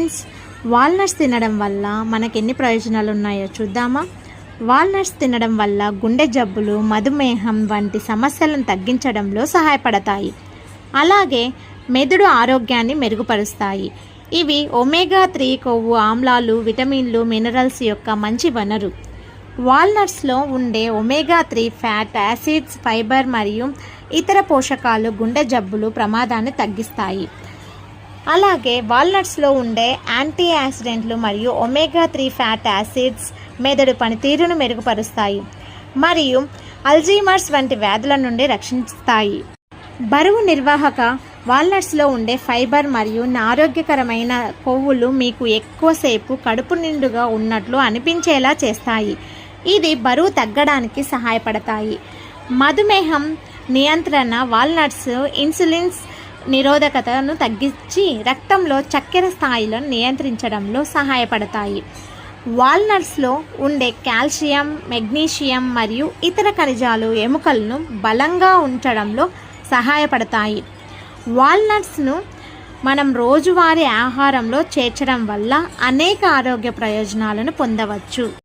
Friends walnuts తినడం వల్ల మనకి ఎన్ని ప్రయోజనాలు ఉన్నాయో చూద్దామా? వాల్నట్స్ తినడం వల్ల గుండె జబ్బులు మధుమేహం వంటి సమస్యలను తగ్గించడంలో సహాయపడతాయి. అలాగే మెదడు ఆరోగ్యాన్ని మెరుగుపరుస్తాయి. ఇవి ఒమేగా త్రీ కొవ్వు ఆమ్లాలు విటమిన్లు మినరల్స్ యొక్క మంచి వనరు. వాల్నట్స్లో ఉండే omega three fat acids fibre మరియు ఇతర పోషకాలు గుండె జబ్బులు ప్రమాదాన్ని తగ్గిస్తాయి. అలాగే వాల్నట్స్లో ఉండే యాంటీ యాక్సిడెంట్లు మరియు ఒమేగా త్రీ ఫ్యాట్ యాసిడ్స్ మెదడు పనితీరును మెరుగుపరుస్తాయి మరియు అల్జీమర్స్ వంటి వ్యాధుల నుండి రక్షిస్తాయి. బరువు నిర్వాహక వాల్నట్స్లో ఉండే ఫైబర్ మరియు ఆరోగ్యకరమైన కొవ్వులు మీకు ఎక్కువసేపు కడుపు నిండుగా ఉన్నట్లు అనిపించేలా చేస్తాయి. ఇది బరువు తగ్గడానికి సహాయపడతాయి. మధుమేహం నియంత్రణ వాల్నట్స్ ఇన్సులిన్స్ నిరోధకతను తగ్గించి రక్తంలో చక్కెర స్థాయిలను నియంత్రించడంలో సహాయపడతాయి. వాల్నట్స్లో ఉండే కాల్షియం మెగ్నీషియం మరియు ఇతర ఖనిజాలు ఎముకలను బలంగా ఉంచడంలో సహాయపడతాయి. వాల్నట్స్ను మనం రోజువారీ ఆహారంలో చేర్చడం వల్ల అనేక ఆరోగ్య ప్రయోజనాలను పొందవచ్చు.